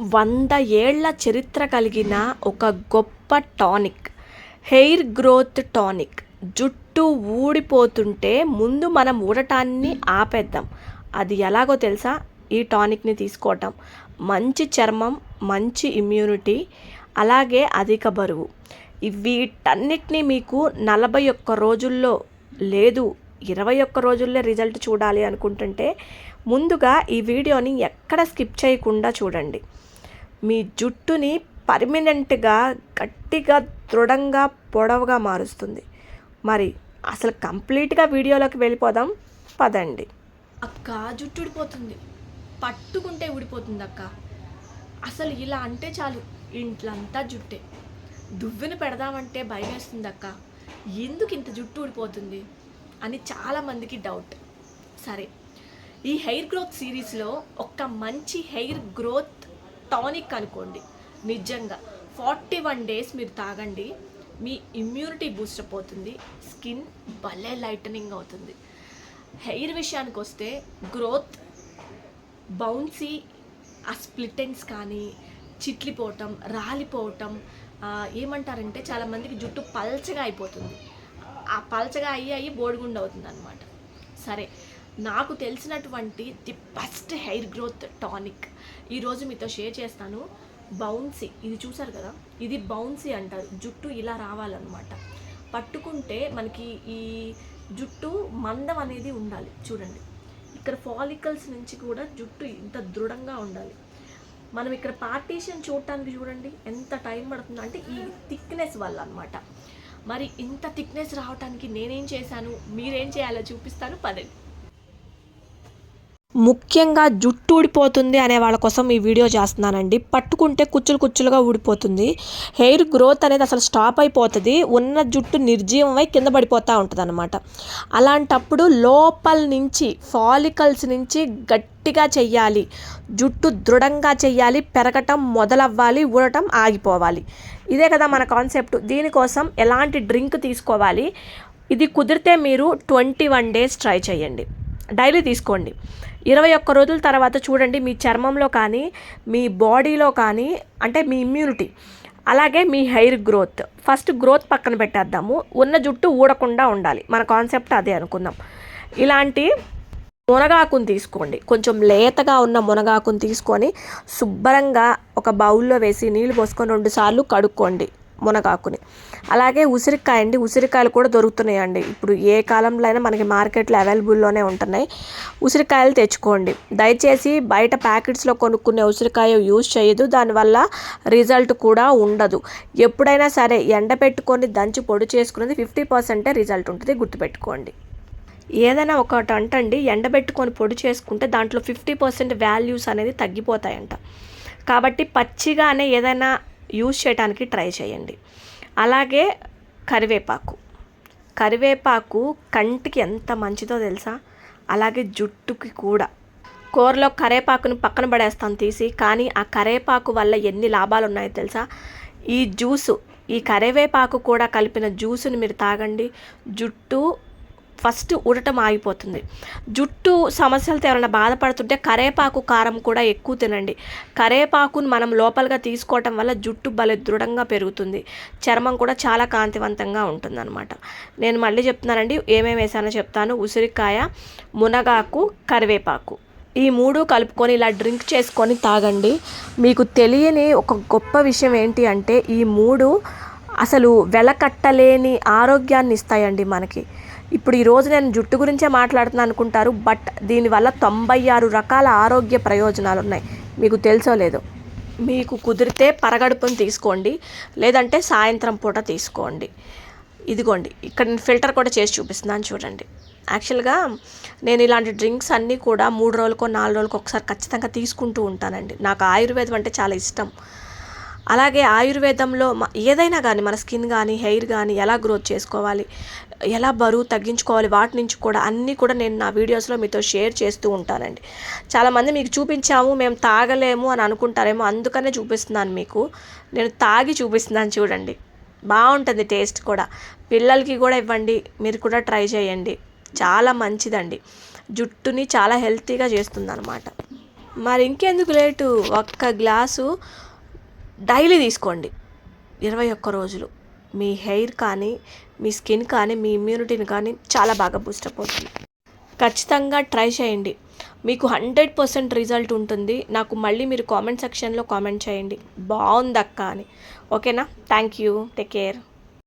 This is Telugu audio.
వంద ఏళ్ళ చరిత్ర కలిగిన ఒక గొప్ప టానిక్. Hair growth tonic. జుట్టు ఊడిపోతుంటే ముందు మనం ఊడటాన్ని ఆపేద్దాం. అది ఎలాగో తెలుసా? ఈ టానిక్ని తీసుకోవటం. మంచి చర్మం మంచి ఇమ్యూనిటీ అలాగే అధిక బరువు. ఈ వీటన్నిటిని మీకు నలభై ఒక్క రోజుల్లో లేదు ఇరవై ఒక్క రోజుల్లో రిజల్ట్ చూడాలి అనుకుంటుంటే ముందుగా ఈ వీడియోని ఎక్కడ స్కిప్ చేయకుండా చూడండి. మీ జుట్టుని పర్మనెంట్గా గట్టిగా దృఢంగా పొడవుగా మారుస్తుంది. మరి అసలు కంప్లీట్గా వీడియోలోకి వెళ్ళిపోదాం. పదండి. అక్క జుట్టు ఊడిపోతుంది. పట్టుకుంటే ఊడిపోతుంది అక్క. అసలు ఇలా అంటే చాలు. ఇంట్లంతా జుట్టే. దువ్వెన పెడదామంటే భయం వేస్తుంది అక్క. ఎందుకు ఇంత జుట్టు ఊడిపోతుంది? అని చాలామందికి డౌట్ సరే ఈ హెయిర్ గ్రోత్ సిరీస్లో ఒక మంచి హెయిర్ గ్రోత్ టానిక్ అనుకోండి. నిజంగా ఫార్టీ వన్ డేస్ మీరు తాగండి మీ ఇమ్యూనిటీ బూస్టప్ అవుతుంది స్కిన్ భలే లైటనింగ్ అవుతుంది. హెయిర్ విషయానికి వస్తే గ్రోత్ బౌన్సీ ఆ స్ప్లిటెన్స్ కానీ చిట్లిపోవటం రాలిపోవటం ఏమంటారంటే చాలామందికి జుట్టు పల్చగా అయిపోతుంది. ఆ పల్చగా అయ్యి అయ్యి బోడిగుండు అవుతుంది అనమాట సరే నాకు తెలిసినటువంటి the best hair growth tonic ఈరోజు మీతో షేర్ చేస్తాను. బౌన్సీ ఇది చూసారు కదా? ఇది బౌన్సీ అంటారు. జుట్టు ఇలా రావాలన్నమాట. పట్టుకుంటే మనకి ఈ జుట్టు మందం అనేది ఉండాలి. చూడండి. ఇక్కడ ఫాలికల్స్ నుంచి కూడా జుట్టు ఇంత దృఢంగా ఉండాలి. మనం ఇక్కడ పార్టీషన్ చూడటానికి చూడండి ఎంత టైం పడుతుందో అంటే ఈ థిక్నెస్ వల్ల అనమాట మరి ఇంత థిక్నెస్ రావడానికి నేనేం చేశాను? మీరేం చేయాలో చూపిస్తాను. పదండి. ముఖ్యంగా జుట్టు ఊడిపోతుంది అనే వాళ్ళ కోసం ఈ వీడియో చేస్తున్నానండి. పట్టుకుంటే కుచ్చులు కుచ్చులుగా ఊడిపోతుంది. హెయిర్ గ్రోత్ అనేది అసలు స్టాప్ అయిపోతుంది. ఉన్న జుట్టు నిర్జీవమై కింద పడిపోతూ ఉంటుంది అనమాట అలాంటప్పుడు లోపల నుంచి ఫాలికల్స్ నుంచి గట్టిగా చెయ్యాలి. జుట్టు దృఢంగా చెయ్యాలి. పెరగటం మొదలవ్వాలి. ఊడటం ఆగిపోవాలి. ఇదే కదా మన కాన్సెప్ట్. దీనికోసం ఎలాంటి డ్రింక్ తీసుకోవాలి? ఇది కుదిరితే మీరు ట్వంటీ వన్ డేస్ ట్రై చేయండి. డైలీ తీసుకోండి. ఇరవై ఒక్క రోజుల తర్వాత చూడండి మీ చర్మంలో కానీ మీ బాడీలో కానీ అంటే మీ ఇమ్యూనిటీ అలాగే మీ హెయిర్ గ్రోత్ ఫస్ట్ గ్రోత్ పక్కన పెట్టేద్దాము. ఉన్న జుట్టు ఊడకుండా ఉండాలి. మన కాన్సెప్ట్ అదే అనుకుందాం. ఇలాంటి మునగాకును తీసుకోండి. కొంచెం లేతగా ఉన్న మునగాకును తీసుకొని శుభ్రంగా ఒక బౌల్లో వేసి నీళ్ళు పోసుకొని రెండు సార్లు కడుక్కోండి. మునగాకుని. అలాగే ఉసిరికాయ అండి ఉసిరికాయలు కూడా దొరుకుతున్నాయండి. ఇప్పుడు ఏ కాలంలో అయినా మనకి మార్కెట్లో అవైలబుల్లోనే ఉంటున్నాయి. ఉసిరికాయలు తెచ్చుకోండి. దయచేసి బయట ప్యాకెట్స్లో కొనుక్కునే ఉసిరికాయ యూజ్ చేయదు దానివల్ల రిజల్ట్ కూడా ఉండదు. ఎప్పుడైనా సరే ఎండబెట్టుకొని దంచి పొడి చేసుకునేది ఫిఫ్టీ పర్సెంటే రిజల్ట్ ఉంటుంది. గుర్తుపెట్టుకోండి. ఏదైనా ఒకటి అంటండి ఎండబెట్టుకొని పొడి చేసుకుంటే దాంట్లో ఫిఫ్టీ పర్సెంట్ వాల్యూస్ అనేది తగ్గిపోతాయంట. కాబట్టి పచ్చిగానే ఏదైనా యూజ్ చేయడానికి ట్రై చేయండి. అలాగే కరివేపాకు. కరివేపాకు కంటికి ఎంత మంచిదో తెలుసా? అలాగే జుట్టుకి కూడా. కూరలో కరేపాకును పక్కన పడేస్తాను తీసి కానీ ఆ కరేపాకు వల్ల ఎన్ని లాభాలు ఉన్నాయో తెలుసా? ఈ జ్యూసు ఈ కరివేపాకు కూడా కలిపిన జ్యూసును మీరు తాగండి. జుట్టు ఫస్ట్ ఉడటం ఆగిపోతుంది. జుట్టు సమస్యలతో ఎవరైనా బాధపడుతుంటే కరేపాకు కారం కూడా ఎక్కువ తినండి. కరేపాకును మనం లోపలగా తీసుకోవటం వల్ల జుట్టు భలే దృఢంగా పెరుగుతుంది. చర్మం కూడా చాలా కాంతివంతంగా ఉంటుందన్నమాట. నేను మళ్ళీ చెప్తున్నానండి ఏమేమి వేసానో చెప్తాను. ఉసిరికాయ మునగాకు కరివేపాకు. ఈ మూడు కలుపుకొని ఇలా డ్రింక్ చేసుకొని తాగండి. మీకు తెలియని ఒక గొప్ప విషయం ఏంటి అంటే ఈ మూడు అసలు వెలకట్టలేని ఆరోగ్యాన్ని ఇస్తాయండి మనకి. ఇప్పుడు ఈరోజు నేను జుట్టు గురించే మాట్లాడుతున్నాను అనుకుంటారు బట్ దీనివల్ల తొంభై ఆరు రకాల ఆరోగ్య ప్రయోజనాలు ఉన్నాయి మీకు తెలుసో లేదో? మీకు కుదిరితే పరగడుపుని తీసుకోండి లేదంటే సాయంత్రం పూట తీసుకోండి. ఇదిగోండి ఇక్కడ నేను ఫిల్టర్ కూడా చేసి చూపిస్తున్నాను చూడండి. యాక్చువల్గా నేను ఇలాంటి డ్రింక్స్ అన్నీ కూడా మూడు రోజులకో నాలుగు రోజులకో ఒకసారి ఖచ్చితంగా తీసుకుంటూ ఉంటానండి. నాకు ఆయుర్వేదం అంటే చాలా ఇష్టం. అలాగే ఆయుర్వేదంలో మ- ఏదైనా కానీ మన స్కిన్ కానీ హెయిర్ కానీ ఎలా గ్రోత్ చేసుకోవాలి ఎలా బరువు తగ్గించుకోవాలి వాటి నుంచి కూడా అన్నీ కూడా నేను నా వీడియోస్లో మీతో షేర్ చేస్తూ ఉంటానండి. చాలామంది మీకు చూపించాము మేము తాగలేము అని అనుకుంటారేమో అందుకనే చూపిస్తున్నాను మీకు. నేను తాగి చూపిస్తున్నాను చూడండి. బాగుంటుంది టేస్ట్ కూడా. పిల్లలకి కూడా ఇవ్వండి మీరు కూడా ట్రై చేయండి. చాలా మంచిదండి. జుట్టుని చాలా హెల్తీగా చేస్తుంది అనమాట మరి ఇంకెందుకు లేటు? ఒక్క గ్లాసు డైలీ తీసుకోండి. ఇరవై ఒక్క రోజులు. మీ హెయిర్ కానీ మీ స్కిన్ కానీ మీ ఇమ్యూనిటీని కానీ చాలా బాగా బూస్టప్ అవుతుంది. ఖచ్చితంగా ట్రై చేయండి. మీకు హండ్రెడ్ పర్సెంట్ రిజల్ట్ ఉంటుంది. నాకు మళ్ళీ మీరు కామెంట్ సెక్షన్లో కామెంట్ చేయండి. బాగుందక్క అని. ఓకేనా? Thank you. Take care.